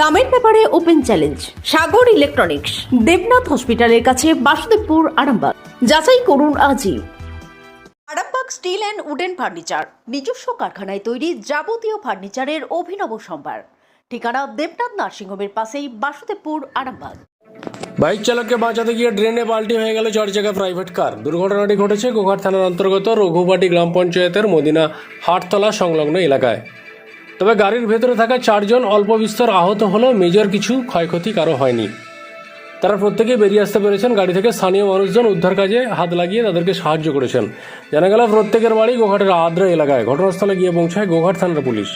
দামের ব্যাপারে open challenge, Sagar electronics, Debnath হসপিটালের কাছে বাসুদেবপুর, আরামবাগ। যাচাই করুন আজই। Arambagh steel and wooden furniture, নিজস্ব কারখানায় তৈরি যাবতীয় ফার্নিচারের অভিনব সম্ভার। ঠিকানা দেবনাথ নার্সিংহোমের পাশেই বাসুদেবপুর, আরামবাগ। বাইক চালককে বাঁচাতে গিয়ে ড্রেনে পাল্টি হয়ে গেল চার চাকা প্রাইভেট কার। দুর্ঘটনাটি ঘটেছে গোঘাট থানার অন্তর্গত রঘুপাটি গ্রাম পঞ্চায়েতের মদিনা হাটতলা সংলগ্ন এলাকায়। তবে গাড়ির ভেতরে থাকা চারজন অল্প বিস্তর আহত হলেও মেজর কিছু ক্ষয়ক্ষতি কারও হয়নি। তারা প্রত্যেকেই বেরিয়ে আসতে পেরেছেন। গাড়ি থেকে স্থানীয় মানুষজন উদ্ধার কাজে হাত লাগিয়ে তাদেরকে সাহায্য করেছেন। জানা গেল, প্রত্যেকের বাড়ি গোঘাটের আদ্রা এলাকায়। ঘটনাস্থলে গিয়ে পৌঁছায় গোঘাট থানার পুলিশ।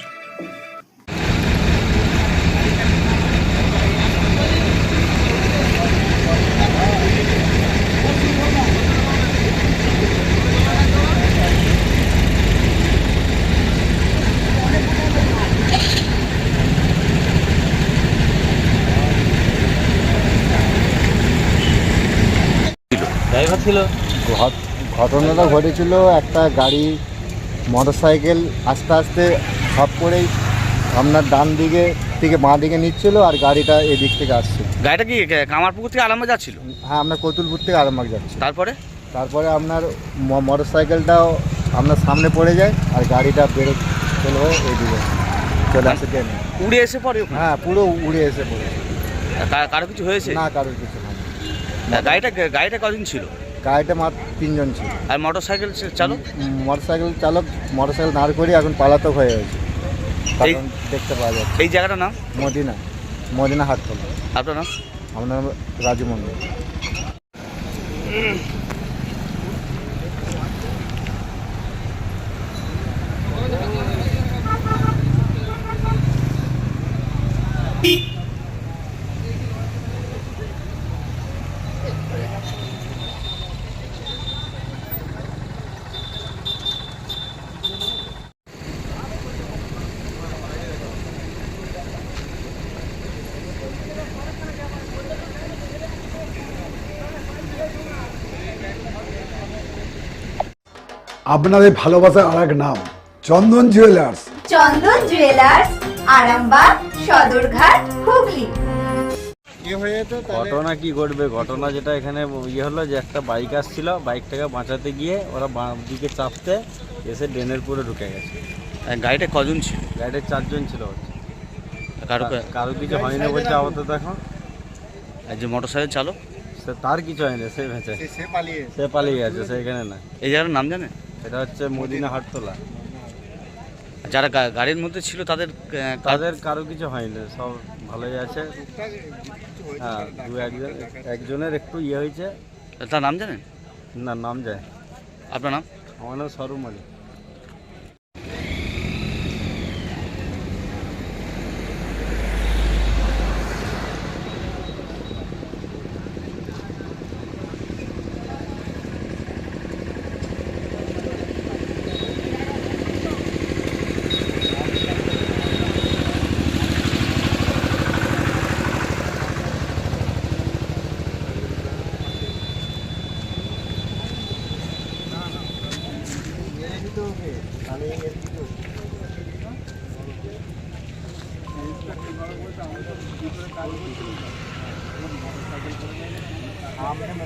ড্রাইভার ছিল ঘট- ঘটনাটা ঘটেছিল একটা গাড়ি মোটর সাইকেল আস্তে আস্তে সব করেই আপনার ডান দিকে থেকে বাঁ দিকে নিচ্ছিল আর গাড়িটা এদিক থেকে আসছে। গাড়িটা কি কামারপুকুর থেকে আরামে যাচ্ছিল? হ্যাঁ আপনার কতুলপুর থেকে আরামবাগ যাচ্ছে। তারপরে? তারপরে আপনার মোটর সাইকেলটাও আপনার সামনে পড়ে যায় আর গাড়িটা বেরো চলে হয়ে এইদিকে চলে আসে ট্রেনে। উড়ে এসে পড়ে হ্যাঁ পুরো উড়ে এসে পড়ে। কারও কিছু হয়েছে? না কারোর কিছু না গাড়িটা গাড়িটা কদিন ছিল? গাড়িটা মাত্র তিনজন ছিল। আর মোটর সাইকেল চালক? মোটর সাইকেল চালক মোটর সাইকেল দাঁড় করে এখন পালাতক হয়ে গেছে। কারণ দেখতে পাওয়া যাচ্ছে। এই জায়গাটার নাম? মদিনা। মদিনা হাটতলা আপনার নাম? আমার নাম রাজু মন্ডল আপনাদের ভালোবাসার আর এক নাম চন্দন জুয়েলার্স চন্দন জুয়েলার্স আরামবাগ সদরঘাট হুগলি। ঘটনা কি ঘটবে? ঘটনা যেটা এখানে ইয়ে হলো যে একটা বাইক আসছিল বাইকটাকে বাঁচাতে গিয়ে ওরা বাঁ দিকে চাপতে এসে ড্রেনের পুরো ঢুকে গেছে। গাড়িটা কজন ছিল? গাড়িতে চারজন ছিল। কারও কারও কিছু হয়নি বলছে আপাতত এখন। আর যে মোটর সাইকেল চালক? সে তার কিছু হয়নি সে ভেঁচে। সে- সে পালিয়ে সে পালিয়ে গেছে সে এখানে না। এই জায়গাটার নাম জানেন? এটা হচ্ছে মদিনা হাটতলা। যারা গাড়ির মধ্যে ছিল তাদের তাদের কারও কিছু হয়নি সব ভালোই আছে। হ্যাঁ দু একজন একজনের একটু ইয়ে হয়েছে। তার নাম জানেন? না নাম যায় আপনার নাম? আমার নাম সরুম আলী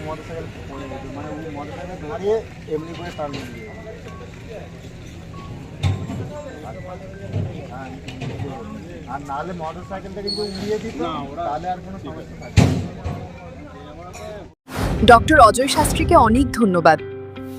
মোটর সাইকেল পড়ে গেছে। মানে ও মোটর সাইকেল দাঁড়িয়ে এমনি করে টার্ন দিয়ে আর নাহলে মোটর সাইকেলটা কিন্তু উড়িয়ে দিত তাহলে আর কোনো সমস্যা থাকবে না। ডক্টর অজয় শাস্ত্রীকে অনেক ধন্যবাদ।